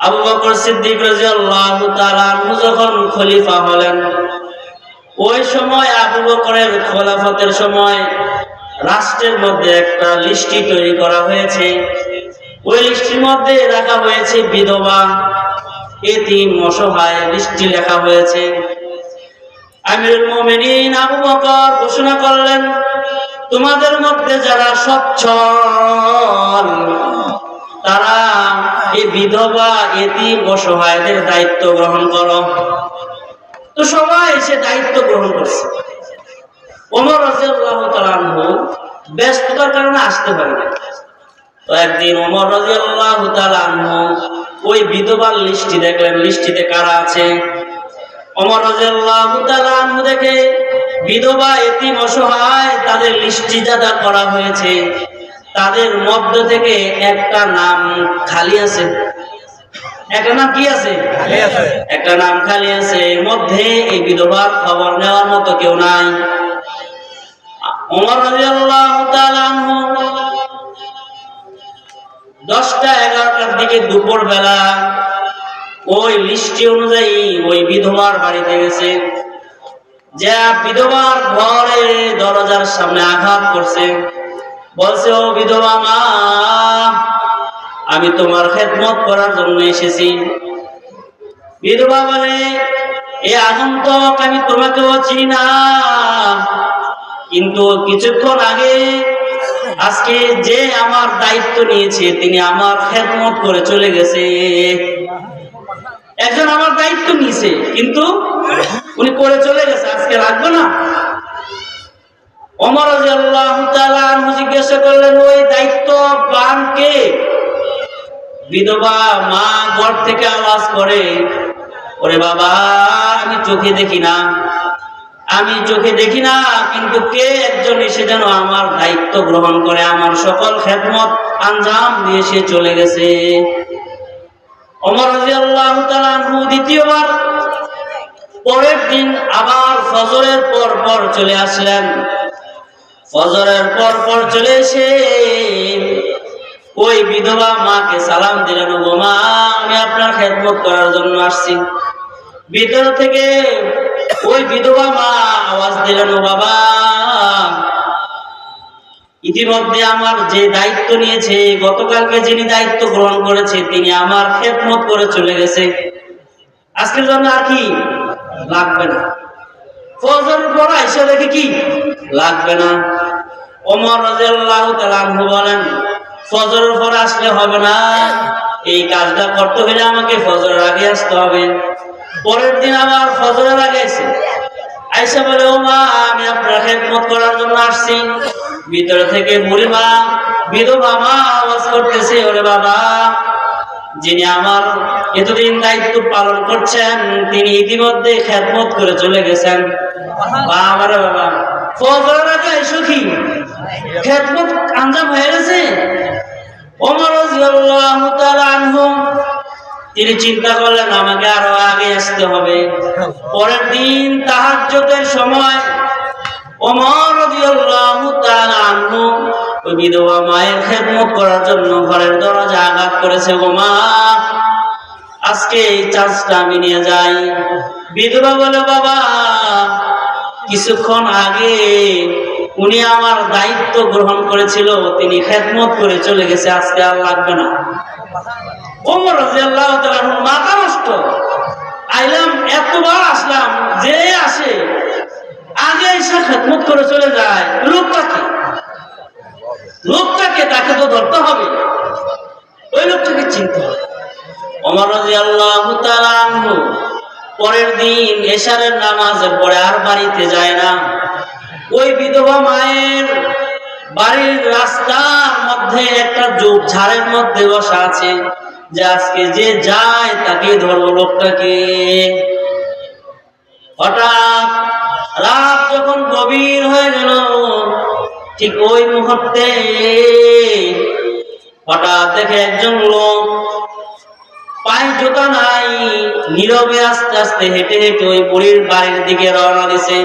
আবু বকর খলিফা হলেন, ওই সময় আবু বকরের খোলাফতের সময় রাষ্ট্রের মধ্যে একটা লিস্টি তৈরি করা হয়েছে। ওই লিস্টির মধ্যে রাখা হয়েছে বিধবা এতিম অসহায় লিস্টি লেখা হয়েছে। আবু ঘোষণা করলেন, তোমাদের মধ্যে যারা সচ্ছল তারা এই বিধবা, এতিম অসহায়দের দায়িত্ব গ্রহণ করো। তো সবাই সে দায়িত্ব গ্রহণ করছে। ওমর রাজিয়াল্লাহু ব্যস্ততার কারণে আসতে পারে না তো একদিন ওমর রাজিয়াল্লাহু ওই বিধবার লিস্টি দেখলেন। লিস্টিতে কারা আছে? ওমর রাজিয়াল্লাহু তাআলা দেখে বিধবা, এতিম অসহায় তাদের লিস্টি যাদা করা হয়েছে। তাদের মধ্য থেকে একটা নাম খালি আছে। একটা নাম কি আছে? একটা নাম খালি আছে। মধ্যে এই বিধবার খবর নেওয়ার মতো কেউ নাই। দশটা এগারোটার দিকে দুপুর বেলা ওই লিস্টি অনুযায়ী ওই বিধবার বাড়িতে গেছে। যা বিধবার ঘরে দরজার সামনে আঘাত করছে। বলছে, ও বিধবা মা, আমি তোমার খেদমত করার জন্য এসেছি। বিধবা বলে, এ আগন্তক, আমি তোমাকেও চিনি না। কিন্তু কিছুক্ষণ আগে, আজকে যে আমার দায়িত্ব নিয়েছে, তিনি আমার খেদমত করে চলে গেছে। একজন আমার দায়িত্ব নিয়েছে, কিন্তু উনি করে চলে গেছে, আজকে রাখব না? জিজ্ঞাসা করলেন, ওই দায়িত্ব পান কে বিধবা মা ঘর থেকে আওয়াজ করে, ওরে বাবা, আমি চোখে দেখি না। আমি চোখে দেখি না, কিন্তু কে একজন এসে যেন আমার দায়িত্ব গ্রহণ করে, আমার সকল খেদমত আঞ্জাম দিয়ে সে চলে গেছে? অমর দ্বিতীয়বার পরের দিন আবার ফজরের পর পর চলে আসলেন। ফজরের পর পর চলে এসে ওই বিধবা মাকে সালাম দিলেন ও মা, আমি আপনার খেদমত করার জন্য আসছি। ভিতর থেকে ওই বিধবা মা আওয়াজ দিলেন বাবা, ইতিমধ্যে আমার যে দায়িত্ব নিয়েছে, গতকালকে যিনি দায়িত্ব গ্রহণ করেছে, তিনি আমার খেদমত করে চলে গেছে। আজকের জন্য আর কি লাগবে না? ফজর পর এসে দেখে কি? লাগবে না। আসলে হবে না। এই কাজটা করতে হলে আমাকে আসতে হবে। পরের দিন আবার ফজরের আগে আইসা বলে, ও মা, আমি আপনার খেদমত করার জন্য আসছি। ভিতরে থেকে বুড়ি মা বিধবা মা আওয়াজ করতেছে, ওরে বাবা, যিনি আমার এতদিন দায়িত্ব পালন করছেন, তিনি ইতিমধ্যে খেদমত করে চলে গেছেন। বাবা বাবা, ফজরের আগে এসো কি খেদমত আঞ্জাম হয়ে গেছে। ওমর তিনি চিন্তা করলেন, আমাকে আরও আগে আসতে হবে। পরের দিন তাহাজ্জুদের সময় ওমর ওই বিধবা মায়ের খেদমত করার জন্য ঘরের দরজা আঘাত করেছে ও মা, আজকে এই চান্সটা আমি নিয়ে যাই। বিধবা বলে, বাবা, কিছুক্ষণ আগে উনি আমার দায়িত্ব গ্রহণ করেছিল, তিনি খেদমত করে চলে গেছে, আজকে আর লাগবে না। আইলাম, এতবার আসলাম, যে আসে, আগে এসে খেদমত করে চলে যায়, লোকটাকে। তাকে তো ধরতে হবে। ওই লোকটাকে চিনতে হবে। পরের দিন এশারের নামাজের পরে আর বাড়িতে যায় না। ওই বিধবা মায়ের বাড়ির রাস্তার মধ্যে একটা জোপ ঝাড়ের মধ্যে বসা আছে যে আজকে যে যায় তাকে ধরবো লোকটাকে। হঠাৎ রাত যখন গভীর হয়ে গেল, ঠিক ওই মুহূর্তে হঠাৎ দেখে একজন লোক পায়ে জোতা নাই, নীরবে আস্তে আস্তে হেঁটে হেঁটে ওই বুড়ির বাড়ির দিকে রওনা দিছে।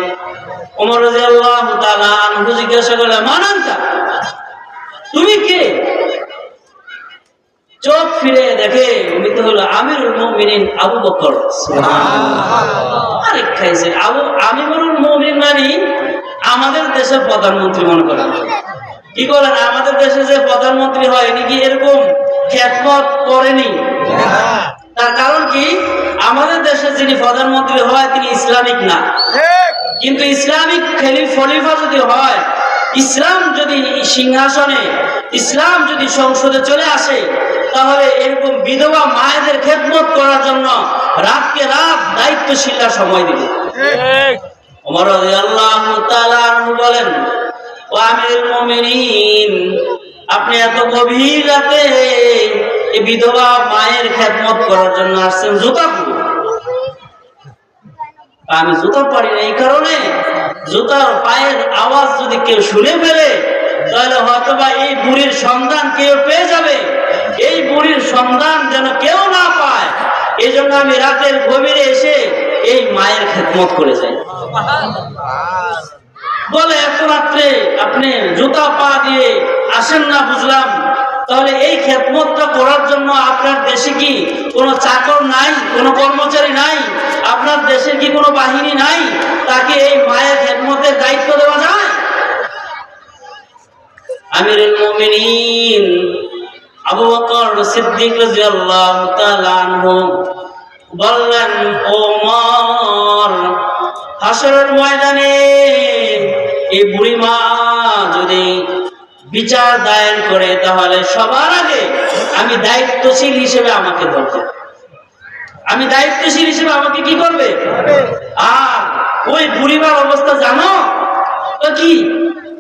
আমাদের দেশের প্রধানমন্ত্রী মনে করেন। কি করেন? আমাদের দেশে যে প্রধানমন্ত্রী হয় ইনি কি এরকম খ্যাতমত করেনি? তার কারণ কি? আমাদের দেশে যিনি প্রধানমন্ত্রী হয় তিনি ইসলামিক না। কিন্তু ইসলামিক খেলি- খলিফা যদি হয় ইসলাম যদি সিংহাসনে ইসলাম যদি সংসদে চলে আসে তাহলে এরকম বিধবা মায়েদের খেদমত করার জন্য রাতকে রাত দায়িত্বশীলরা সময় দিবে। ওমর আনহু বলেন ও আমিরুল মুমিনিন আপনি এত গভীর রাতে এই বিধবা মায়ের খেদমত করার জন্য আসছেন জুতা খুলুন আমি জুতা পারি না এই কারণে জুতার পায়ের আওয়াজ যদি কেউ শুনে ফেলে, তাহলে হয়তো বা এই বুড়ির সন্ধান কেউ পেয়ে যাবে। এই বুড়ির সন্ধান যেন কেউ না পায়। এই জন্য আমি রাতের গভীরে এসে এই মায়ের খেদমত করে যাই। বলে, এত রাত্রে আপনি জুতা পা দিয়ে আসেন না, বুঝলাম। তাহলে এই খেদমতটা করার জন্য আপনার দেশে কি কোনো চাকর নাই, কোনো কর্মচারী নাই? আপনার দেশের কি কোনো বাহিনী নাই? তাকে এই মায়ের খেদমতের দায়িত্ব দেওয়া যায়? সিদ্দিক ময়দানে এই বুড়ি মা যদি বিচার দায়ের করে, তাহলে সবার আগে আমি দায়িত্বশীল হিসেবে আমাকে ধরবে আমি দায়িত্বশীল হিসেবে আমাকে কি করবে? আর ওই বুড়িমার অবস্থা জানো? তো কি?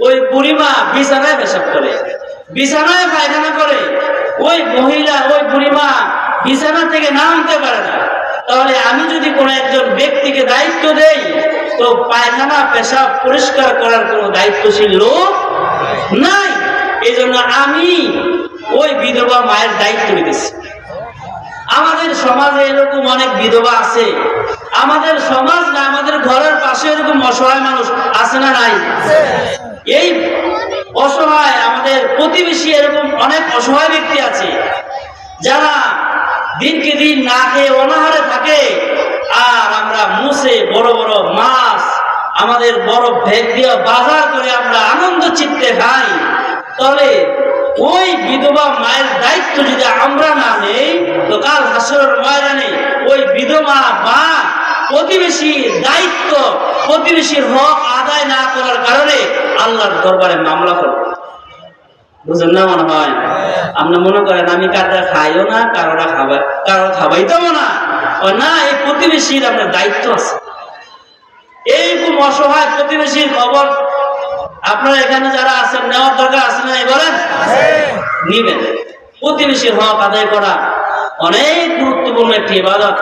ওই বুড়িমা বিছানায় পেশাব করে, বিছানায় পায়খানা করে। ওই মহিলা, ওই বুড়িমা বিছানা থেকে নামতে পারে না। তাহলে আমি যদি কোনো একজন ব্যক্তিকে দায়িত্ব দেই, তো পায়খানা, পেশাব পরিষ্কার করার কোনো দায়িত্বশীল লোক নাই। এই আমি ওই বিধবা মায়ের দায়িত্ব নিতেছি। আমাদের সমাজে এরকম অনেক বিধবা আছে। আমাদের সমাজ না, আমাদের ঘরের পাশে এরকম অসহায় মানুষ আছে না নাই? এই অসহায় আমাদের প্রতিবেশী এরকম অনেক অসহায় ব্যক্তি আছে, যারা দিনকে দিন না খেয়ে অনাহারে থাকে। আর আমরা মুছে বড় বড় মাছ, আমাদের বড় ভেদ দিয়ে বাজার করে আমরা আনন্দ চিত্তে খাই। তাহলে ওই বিধবা মায়ের দায়িত্ব যদি আমরা না নেই, তো কাল হাসরের ময়দানে ওই বিধবা মা প্রতিবেশীর দায়িত্ব, প্রতিবেশীর হক আদায় না করার কারণে আল্লাহর দরবারে মামলা করবে। বুঝলেন না মনে হয়? আপনি মনে করেন, আমি কারটা খাইও না কারোরা খাবার কারও খাবাইতেও না। ও না, এই প্রতিবেশীর আপনার দায়িত্ব আছে। এইরকম অসহায় প্রতিবেশীর খবর আপনারা এখানে যারা আছেন নেওয়ার দরকার আছে না বলেন? নিবেন প্রতিবেশী হক আদায় করা অনেক গুরুত্বপূর্ণ একটি ইবাদত।